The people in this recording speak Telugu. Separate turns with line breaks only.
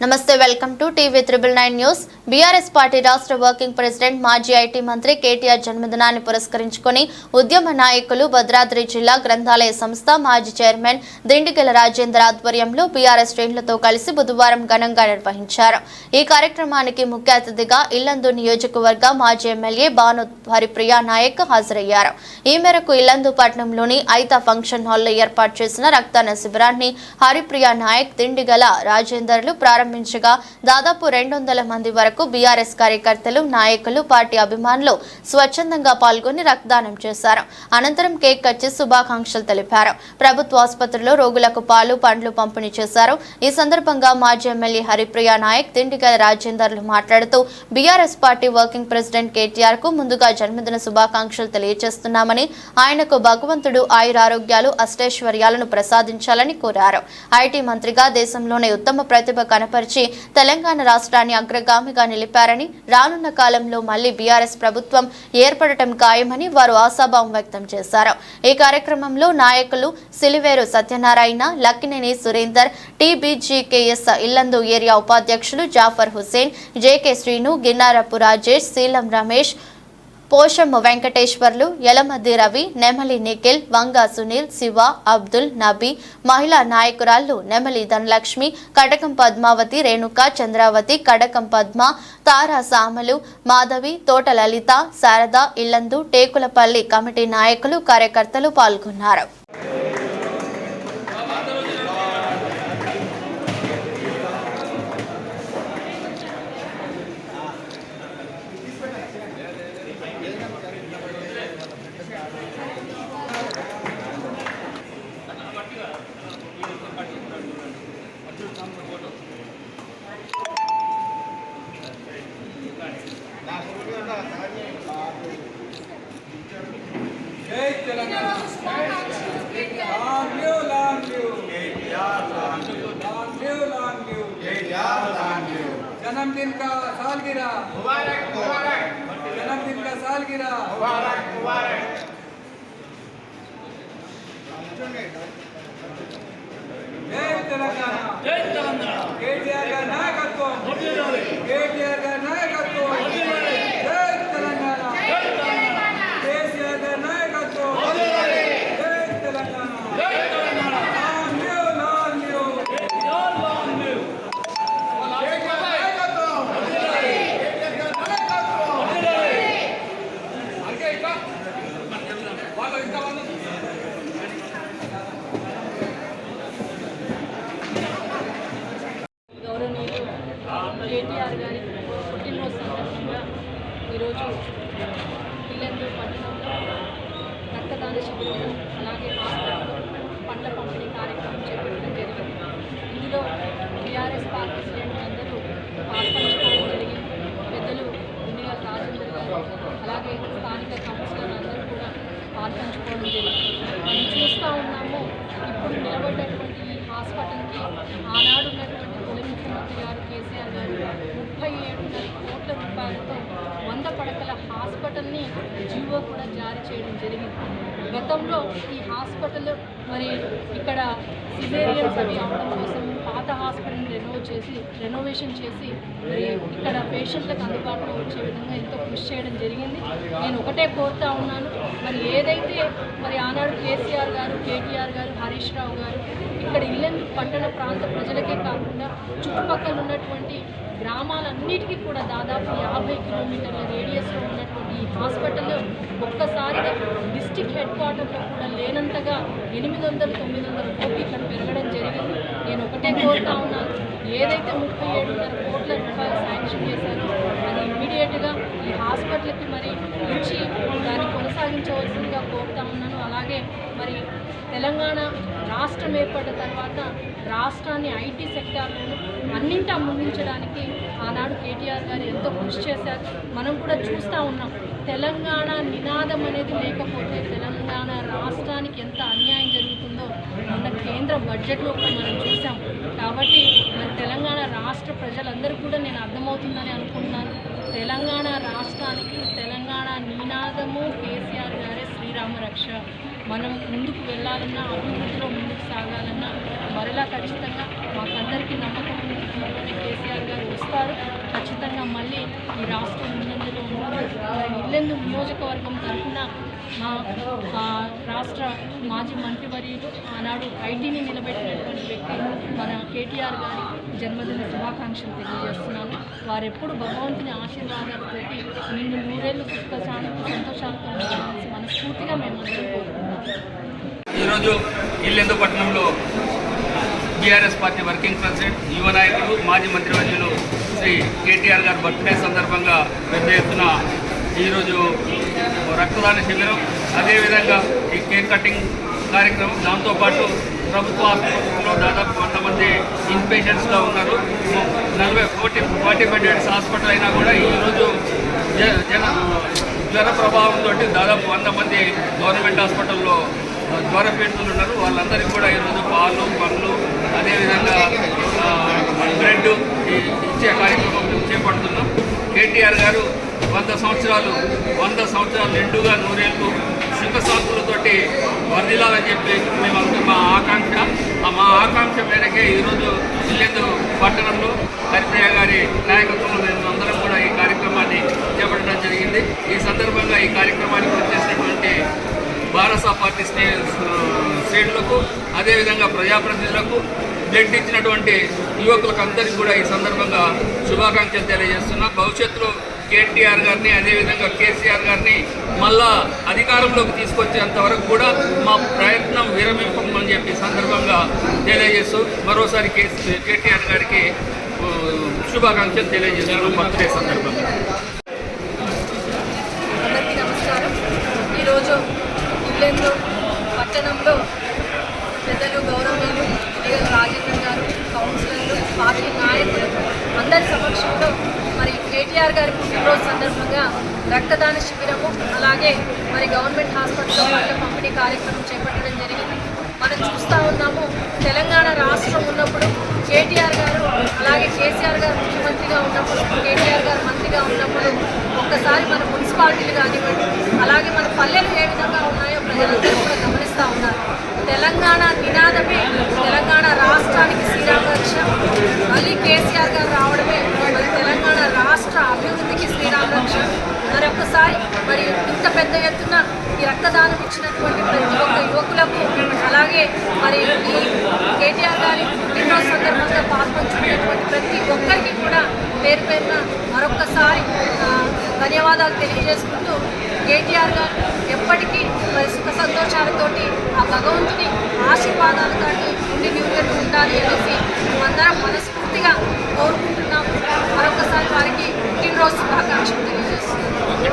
నమస్తే welcome to TV triple nine news. BRS party రాష్ట్ర వర్కింగ్ ప్రెసిడెంట్ మాజీ ఐటీ మంత్రి కేటీఆర్ జన్మదినాన్ని పురస్కరించుకుని ఉద్యమ నాయకులు భద్రాద్రి జిల్లా గ్రంథాలయ సంస్థ మాజీ చైర్మన్ దిండిగల రాజేందర్ ఆధ్వర్యంలో బీఆర్ఎస్ శ్రేణులతో కలిసి బుధవారం ఘనంగా నిర్వహించారు. ఈ కార్యక్రమానికి ముఖ్య అతిథిగా ఇల్లందు నియోజకవర్గ మాజీ ఎమ్మెల్యే భాను హరిప్రియా నాయక్ హాజరయ్యారు. ఈ మేరకు ఇల్లందు పట్టణంలోని ఐతా ఫంక్షన్ హాల్లో ఏర్పాటు చేసిన రక్తదాన శిబిరాన్ని హరిప్రియా నాయక్ దిండిగల రాజేందర్లు ప్రారంభించగా దాదాపు రెండు వందల మంది వరకు బీఆర్ఎస్ కార్యకర్తలు నాయకులు పార్టీ అభిమానులు స్వచ్ఛందంగా పాల్గొని రక్తదానం చేశారు. అనంతరం కేక్ కచ్చి శుభాకాంక్షలు తెలిపారు. ప్రభుత్వ ఆసుపత్రిలో రోగులకు పాలు పండ్లు పంపిణీ చేశారు. ఈ సందర్భంగా మాజీ ఎమ్మెల్యే హరిప్రియా నాయక్ దిండిగల రాజేందర్లు మాట్లాడుతూ బీఆర్ఎస్ పార్టీ వర్కింగ్ ప్రెసిడెంట్ కేటీఆర్కు ముందుగా జన్మదిన శుభాకాంక్షలు తెలియజేస్తున్నామని ఆయనకు భగవంతుడు ఆయురారోగ్యాలు అష్టైశ్వర్యాలను ప్రసాదించాలని కోరారు. ఐటీ మంత్రిగా దేశంలోనే ఉత్తమ ప్రతిభ కనపరిచి తెలంగాణ రాష్ట్రాన్ని అగ్రగామిగా నిలిపారని రానున్న కాలంలో మళ్ళీ బీఆర్ఎస్ ప్రభుత్వం ఏర్పడటం ఖాయమని వారు ఆశాభావం వ్యక్తం చేశారు. ఈ కార్యక్రమంలో నాయకులు సిలివేరు సత్యనారాయణ లక్కినేని సురేందర్ టీబీజీకేఎస్ ఇల్లందు ఏరియా ఉపాధ్యక్షులు జాఫర్ హుసేన్ జేకే శ్రీను గిన్నారపు రాజేష్ శీలం రమేష్ పోషమ్మ వెంకటేశ్వర్లు యలమద్ది రవి నెమలి నిఖిల్ వంగ సునీల్ శివ అబ్దుల్ నబీ మహిళా నాయకురాళ్ళు నెమలి ధనలక్ష్మి కటకం పద్మావతి రేణుక చంద్రావతి కడకం పద్మ తారా సామలు మాధవి తోట లలిత శారద ఇల్లందు టేకులపల్లి కమిటీ నాయకులు కార్యకర్తలు పాల్గొన్నారు.
जन्मदिन का सालगिरह मुबारक मुबारक। जन्मदिन का सालगिरह मुबारक मुबारक। जय तेलंगाना। जय
तेलंगाना। केटीआर का नायकत्व సందర్భంగా ఈరోజు పిల్లలతో పట్టణంలో రక్తదాన శిబిరం అలాగే హాస్పిటల్లో పంపిణీ కార్యక్రమం చేపట్టడం జరిగింది ఇందులో టీఆర్ఎస్ పార్టీ శ్రేణులందరూ పాల్పంచుకోవడం జరిగింది పెద్దలు ఇండియా రాజేందర్ గారు అలాగే స్థానిక కౌన్సిలర్ అందరూ కూడా పాల్పంచుకోవడం జరిగింది మనం చూస్తూ ఉన్నాము ఇప్పుడు నిలబడ్డటువంటి ఈ హాస్పిటల్కి ఆనాడు ఉన్నటువంటి తొలి ముఖ్యమంత్రి గారు కేసీఆర్ గారు ముప్పై ఏడున్నర కోట్ల రూపాయలతో వంద పడకల హాస్పిటల్ని జీవో కూడా జారీ చేయడం జరిగింది. గతంలో ఈ హాస్పిటల్ మరి ఇక్కడ సిజేరియన్స్ అవి అవడం కోసం పాత హాస్పిటల్ని రెనోవ్ చేసి రెనోవేషన్ చేసి మరి ఇక్కడ పేషెంట్లకు అందుబాటులో వచ్చే విధంగా ఎంతో కృషి చేయడం జరిగింది. నేను ఒకటే కోరుతా ఉన్నాను. మరి ఏదైతే మరి ఆనాడు కేసీఆర్ గారు కేటీఆర్ గారు హరీష్ రావు గారు ఇక్కడ ఇల్లెందు పట్టణ ప్రాంత ప్రజలకే కాకుండా చుట్టుపక్కల ఉన్నటువంటి గ్రామాలన్నిటికీ కూడా దాదాపు యాభై కిలోమీటర్ల రేడియస్లో ఉన్నటువంటి ఈ హాస్పిటల్ ఒక్కసారిగా డిస్టిక్ హెడ్ క్వార్టర్లో కూడా లేనంతగా ఎనిమిది వందలు తొమ్మిది వందల కోట్లు ఇక్కడ పెరగడం జరిగింది. నేను ఒకటే కోరుతా ఉన్నాను. ఏదైతే ముప్పై ఏడున్నర కోట్ల రూపాయలు శాంక్షన్ చేశారో హాస్పిటల్కి మరి ఇచ్చి దాన్ని కొనసాగించవలసిందిగా కోరుతా ఉన్నాను. అలాగే మరి తెలంగాణ రాష్ట్రం ఏర్పడ్డ తర్వాత రాష్ట్రాన్ని ఐటీ సెక్టార్లను అన్నింటా ముందుంచడానికి ఆనాడు కేటీఆర్ గారు ఎంతో కృషి చేశారు. మనం కూడా చూస్తూ ఉన్నాం తెలంగాణ నినాదం అనేది లేకపోతే తెలంగాణ రాష్ట్రానికి ఎంత అన్యాయం జరుగుతుందో మన కేంద్ర బడ్జెట్లో కూడా మనం చూసాం. కాబట్టి మన తెలంగాణ రాష్ట్ర ప్రజలందరూ కూడా నేను అర్థమవుతుందని అనుకుంటున్నాను. తెలంగాణ రాష్ట్రానికి తెలంగాణ నినాదము. కేసీఆర్ గారే శ్రీరామ రక్ష. మనం ముందుకు వెళ్ళాలన్నా అభివృద్ధిలో ముందుకు సాగాలన్నా మరలా ఖచ్చితంగా మాకందరికీ నమ్మకం కేసీఆర్ గారు వస్తారు. ఖచ్చితంగా మళ్ళీ ఈ రాష్ట్రం ఇల్లెందు నియోజకవర్గం తరఫున మా రాష్ట్ర మాజీ మంత్రివర్యులు ఆనాడు ఐటీని నిలబెట్టినటువంటి వ్యక్తి మన కేటీఆర్ గారి జన్మదిన శుభాకాంక్షలు తెలియజేస్తున్నాను. వారెప్పుడు భగవంతుని ఆశీర్వాదాలతోటి నిన్ను నూరేళ్ళు సుఖశాంతి సంతోషాలతో ఉండాలని మనస్ఫూర్తిగా మేము
ఈరోజు ఇల్లెందు పట్టణంలో బీఆర్ఎస్ పార్టీ వర్కింగ్ ప్రెసిడెంట్ యువ నాయకులు మాజీ మంత్రివర్యులు శ్రీ కేటీఆర్ గారి బర్త్డే సందర్భంగా పెద్ద ఎత్తున ఈరోజు రక్తదాన శిబిరం. అదేవిధంగా ఈ కేక్ కటింగ్ కార్యక్రమం. దాంతోపాటు ప్రభుత్వ ఆసుపత్రిలో దాదాపు వంద మంది ఇన్పేషెంట్స్గా ఉన్నారు. నలభై ఫోర్టీ ఫార్టీ బెడెడ్స్ హాస్పిటల్ అయినా కూడా ఈరోజు జ జన జ్వర ప్రభావంతో దాదాపు వంద మంది గవర్నమెంట్ హాస్పిటల్లో జ్వర పీడితులు ఉన్నారు. వాళ్ళందరికీ కూడా ఈరోజు పాలు పండ్లు అదేవిధంగా బ్రెడ్ ఈ- ఇచ్చే కార్యక్రమం చేపడుతున్నాం. కేటీఆర్ గారు వంద సంవత్సరాలు వంద సంవత్సరాలు నిండుగా నూరేళ్ళు సుఖశాంతులతోటి వర్ధిల్లాలని చెప్పి మేము మా ఆకాంక్ష. మా ఆకాంక్ష మేరకే ఈరోజు ఇల్లెందు పట్టణంలో హరిప్రియ గారి నాయకత్వంలో మేము అందరం కూడా ఈ కార్యక్రమాన్ని చేపట్టడం జరిగింది. ఈ సందర్భంగా ఈ కార్యక్రమానికి వచ్చేసినటువంటి భారత పార్టీ శ్రే శ్రేణులకు అదేవిధంగా ప్రజాప్రతినిధులకు బ్లడ్ ఇచ్చినటువంటి యువకులకు అందరికీ కూడా ఈ సందర్భంగా శుభాకాంక్షలు తెలియజేస్తున్నా. భవిష్యత్తులో కేటీఆర్ గారిని అదేవిధంగా కేసీఆర్ గారిని మళ్ళా అధికారంలోకి తీసుకొచ్చేంత వరకు కూడా మా ప్రయత్నం విరమింపమని చెప్పి సందర్భంగా తెలియజేస్తూ మరోసారి కేసీ కేటీఆర్ గారికి శుభాకాంక్షలు తెలియజేస్తున్నాం. బర్త్డే సందర్భంగా
అందరికీ నమస్కారం ఈరోజు ఇల్లెందు పట్టణంలో పెద్దలు గౌరవనీయులు ఎన్నికల రాజేంద్ర గారు కౌన్సిలర్లు పార్టీ నాయకులు అందరి సమక్షంలో మరి కేటీఆర్ గారి పుట్టినరోజు సందర్భంగా రక్తదాన శిబిరము అలాగే మరి గవర్నమెంట్ హాస్పిటల్లో పండ్ల పంపిణీ కార్యక్రమం చేపట్టడం జరిగింది. మనం చూస్తూ ఉన్నాము తెలంగాణ రాష్ట్రం ఉన్నప్పుడు కేటీఆర్ గారు అలాగే కేసీఆర్ గారు ముఖ్యమంత్రిగా ఉన్నప్పుడు కేటీఆర్ గారు మంత్రిగా ఉన్నప్పుడు ఒక్కసారి మన మున్సిపాలిటీ మరి ఇంత పెద్ద ఎత్తున ఈ రక్తదానం ఇచ్చినటువంటి ప్రతి ఒక్క యువకులకు అలాగే మరి ఈ కేటీఆర్ గారి పుట్టినరోజు సందర్భంగా పాల్పంచుకునేటువంటి ప్రతి ఒక్కరికి కూడా పేరు పేరున మరొక్కసారి ధన్యవాదాలు తెలియజేసుకుంటూ కేటీఆర్ గారు ఎప్పటికీ మరి సుఖ సంతోషాలతోటి ఆ భగవంతుని ఆశీర్వాదాలతో ఉండి నిలుగుతూ ఉండాలి అనేసి అందరం మనస్ఫూర్తిగా కోరుకుంటున్నాము. మరొకసారి వారికి పుట్టినరోజు శుభాకాంక్షలు తెలియజేస్తున్నాం